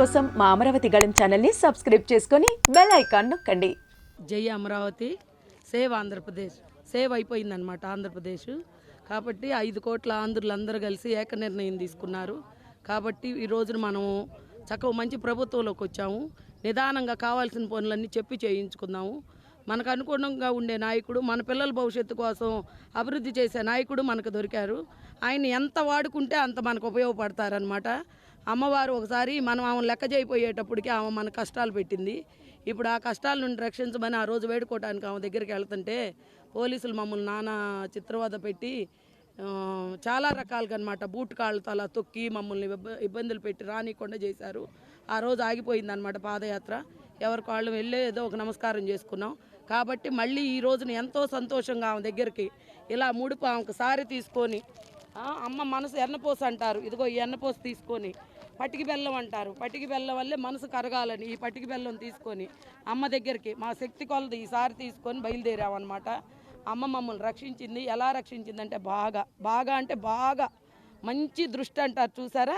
కోసం మా అమరావతి గళం ఛానల్ని సబ్స్క్రైబ్ చేసుకొని బెల్ ఐకాన్ నొక్కండి. జై అమరావతి. సేవ్ ఆంధ్రప్రదేశ్. సేవ్ అయిపోయిందనమాట ఆంధ్రప్రదేశ్. కాబట్టి ఐదు కోట్ల ఆంధ్రులు అందరూ కలిసి ఏక నిర్ణయం తీసుకున్నారు. కాబట్టి ఈ రోజున మనము చక్కగా మంచి ప్రభుత్వంలోకి వచ్చాము. నిదానంగా కావాల్సిన పనులన్నీ చెప్పి చేయించుకుందాము. మనకు అనుగుణంగా ఉండే నాయకుడు మన పిల్లల భవిష్యత్తు కోసం అభివృద్ధి చేసే నాయకుడు మనకు దొరికారు. ఆయన ఎంత వాడుకుంటే అంత మనకు ఉపయోగపడతారనమాట అమ్మవారు ఒకసారి మనం ఆమె లెక్క చేయిపోయేటప్పటికి ఆమె మన కష్టాలు పెట్టింది. ఇప్పుడు ఆ కష్టాల నుండి రక్షించమని ఆ రోజు వేడుకోవడానికి ఆమె దగ్గరికి వెళ్తుంటే పోలీసులు మమ్మల్ని నానా చిత్రవద పెట్టి చాలా రకాలుగా అనమాట బూట్ కాళ్ళతో అలా తొక్కి మమ్మల్ని ఇబ్బందులు పెట్టి రానికుండా చేశారు. ఆ రోజు ఆగిపోయింది అనమాట పాదయాత్ర. ఎవరికి వాళ్ళు వెళ్ళి ఏదో ఒక నమస్కారం చేసుకున్నాం. కాబట్టి మళ్ళీ ఈ రోజున ఎంతో సంతోషంగా ఆమె దగ్గరికి ఇలా ముడుపు ఆమెకు సారి తీసుకొని అమ్మ మనసు ఎన్నపోసు అంటారు ఇదిగో ఈ ఎన్నపోసు తీసుకొని పటికి బెల్లం అంటారు. పటికి బెల్లం వల్లే మనసు కరగాలని ఈ పటికి బెల్లం తీసుకొని అమ్మ దగ్గరికి మా శక్తి కొలది ఈసారి తీసుకొని బయలుదేరామన్నమాట. అమ్మ మమ్మల్ని రక్షించింది. ఎలా రక్షించిందంటే బాగా బాగా అంటే బాగా మంచి దృష్టి అంటారు చూసారా?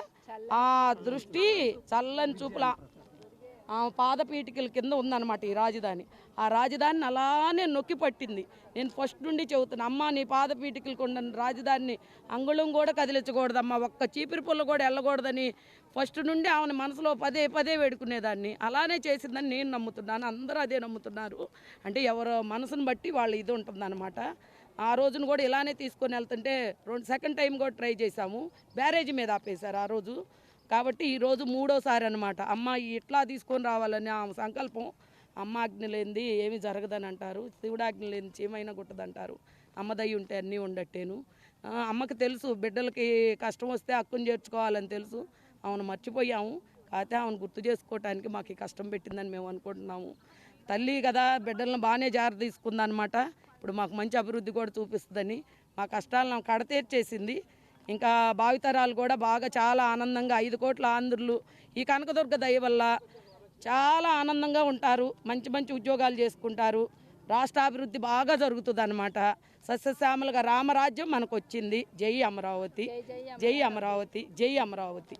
ఆ దృష్టి చల్లని చూపుల. పాదపీఠికల కింద ఉందన్నమాట ఈ రాజధాని. ఆ రాజధానిని అలానే నొక్కి పట్టింది. నేను ఫస్ట్ నుండి చెబుతున్నా అమ్మ నీ పాదపీఠికలకు ఉన్న రాజధానిని అంగుళం కూడా కదిలించకూడదమ్మా ఒక్క చీపిరి పుల్ల కూడా వెళ్ళకూడదని ఫస్ట్ నుండి ఆమెను మనసులో పదే పదే వేడుకునేదాన్ని. అలానే చేసిందని నేను నమ్ముతున్నాను అందరూ అదే నమ్ముతున్నారు. అంటే ఎవరు మనసును బట్టి వాళ్ళ ఇది ఉంటుందన్నమాట. ఆ రోజును కూడా ఇలానే తీసుకొని వెళ్తుంటే రెండు సెకండ్ టైం కూడా ట్రై చేశాము. బ్యారేజ్ మీద ఆపేశారు ఆ రోజు. కాబట్టి ఈరోజు మూడోసారి అనమాట అమ్మ ఇట్లా తీసుకొని రావాలని ఆమె సంకల్పం అమ్మ ఆజ్ఞ లేనిది ఏమీ జరగదని అంటారు శివుడు ఆజ్ఞ లేని చీమైనా గుట్టదంటారు అమ్మదయ్యి ఉంటే అన్నీ ఉండట్టేను. అమ్మకు అమ్మకి తెలుసు బిడ్డలకి కష్టం వస్తే హక్కును చేర్చుకోవాలని తెలుసు. ఆమెను మర్చిపోయాము. కాకపోతే ఆమెను గుర్తు చేసుకోవటానికి మాకు కష్టం పెట్టిందని మేము అనుకుంటున్నాము. తల్లి కదా బిడ్డలను బాగానే జాగ్రత్త తీసుకుందనమాట ఇప్పుడు మాకు మంచి అభివృద్ధి కూడా చూపిస్తుందని. మా కష్టాలను కడతీర్చేసింది. ఇంకా భావితరాలు కూడా బాగా చాలా ఆనందంగా ఐదు కోట్ల ఆంధ్రులు ఈ కనకదుర్గ దయ వల్ల చాలా ఆనందంగా ఉంటారు. మంచి మంచి ఉద్యోగాలు చేసుకుంటారు. రాష్ట్రాభివృద్ధి బాగా జరుగుతుంది అనమాట సస్యశ్యామలుగా రామరాజ్యం మనకు వచ్చింది జై అమరావతి. జై అమరావతి. జై అమరావతి.